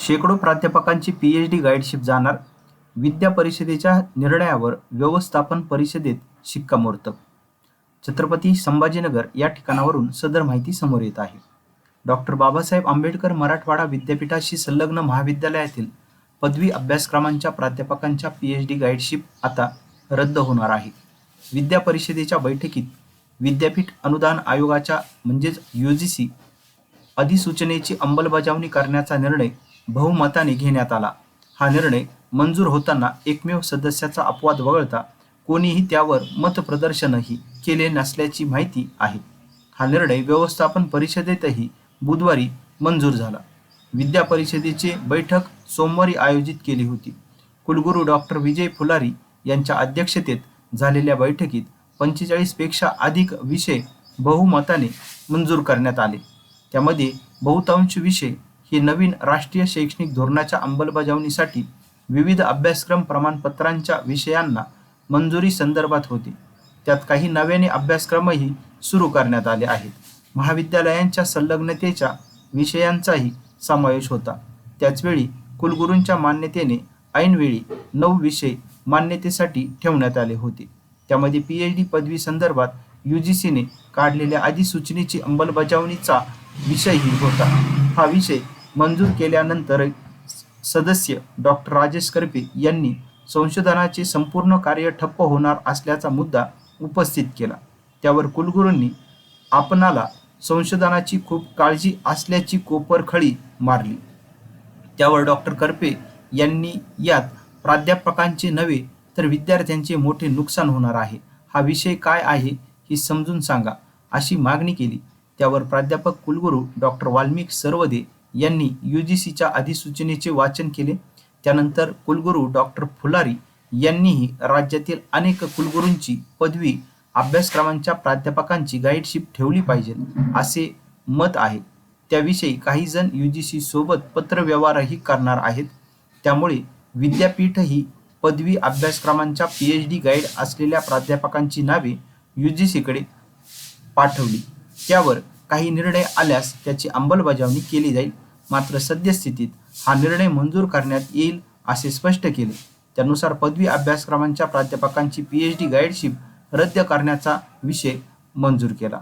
शेकडो प्राध्यापकांची पीएचडी गाईडशिप जाणार विद्या परिषदेच्या निर्णयावर व्यवस्थापन परिषदेत शिक्कामोर्तब. छत्रपती संभाजीनगर या ठिकाणावरून सदर माहिती समोर येत आहे. डॉक्टर बाबासाहेब आंबेडकर मराठवाडा विद्यापीठाशी संलग्न महाविद्यालयातील पदवी अभ्यासक्रमांच्या प्राध्यापकांच्या पीएचडी गाईडशिप आता रद्द होणार आहे. विद्या परिषदेच्या बैठकीत विद्यापीठ अनुदान आयोगाच्या म्हणजेच यू जी सी अधिसूचनेची अंमलबजावणी करण्याचा निर्णय बहुमताने घेण्यात आला. हा निर्णय मंजूर होताना एकमेव सदस्याचा अपवाद वगळता कोणीही त्यावर मतप्रदर्शनही केले नसल्याची माहिती आहे. हा निर्णय व्यवस्थापन परिषदेतही बुधवारी मंजूर झाला. विद्या परिषदेची बैठक सोमवारी आयोजित केली होती. कुलगुरू डॉक्टर विजय फुलारी यांच्या अध्यक्षतेत झालेल्या बैठकीत पंचेचाळीसपेक्षा अधिक विषय बहुमताने मंजूर करण्यात आले. त्यामध्ये बहुतांश विषय हे नवीन राष्ट्रीय शैक्षणिक धोरणाच्या अंमलबजावणीसाठी विविध अभ्यासक्रम प्रमाणपत्रांच्या विषयांना मंजुरी संदर्भात होते. त्यात काही नव्याने अभ्यासक्रमही सुरू करण्यात आले आहेत. महाविद्यालयांच्या संलग्नतेच्या विषयांचाही समावेश होता. त्याचवेळी कुलगुरूंच्या मान्यतेने ऐनवेळी नऊ विषय मान्यतेसाठी ठेवण्यात आले होते. त्यामध्ये पी एच डी पदवी संदर्भात यू जी सीने काढलेल्या अधिसूचनेची अंमलबजावणीचा विषयही होता. हा विषय मंजूर केल्यानंतर सदस्य डॉक्टर राजेश करपे यांनी संशोधनाचे संपूर्ण कार्य ठप्प होणार असल्याचा मुद्दा उपस्थित केला. त्यावर कुलगुरूंनी आपणाला संशोधनाची खूप काळजी असल्याची कोपरखळी मारली. त्यावर डॉक्टर करपे यांनी यात प्राध्यापकांचे नव्हे तर विद्यार्थ्यांचे मोठे नुकसान होणार आहे. हा विषय काय आहे हे समजून सांगा अशी मागणी केली. त्यावर प्राध्यापक कुलगुरू डॉक्टर वाल्मिक सर्वदे यांनी यू जी सीच्या अधिसूचनेचे वाचन केले. त्यानंतर कुलगुरू डॉक्टर फुलारी यांनीही राज्यातील अनेक कुलगुरूंची पदवी अभ्यासक्रमांच्या प्राध्यापकांची गाईडशिप ठेवली पाहिजे असे मत आहे. त्याविषयी काही जण यू जी सी सोबत पत्रव्यवहारही करणार आहेत. त्यामुळे विद्यापीठ ही पदवी अभ्यासक्रमांच्या पी एच डी गाईड असलेल्या प्राध्यापकांची नावे यू जी सीकडे पाठवली. त्यावर काही निर्णय आल्यास त्याची अंमलबजावणी केली जाईल. मात्र सद्यस्थितीत हा निर्णय मंजूर करण्यात येईल असे स्पष्ट केले. त्यानुसार पदवी अभ्यासक्रमांच्या प्राध्यापकांची पी एच डी गाईडशिप रद्द करण्याचा विषय मंजूर केला.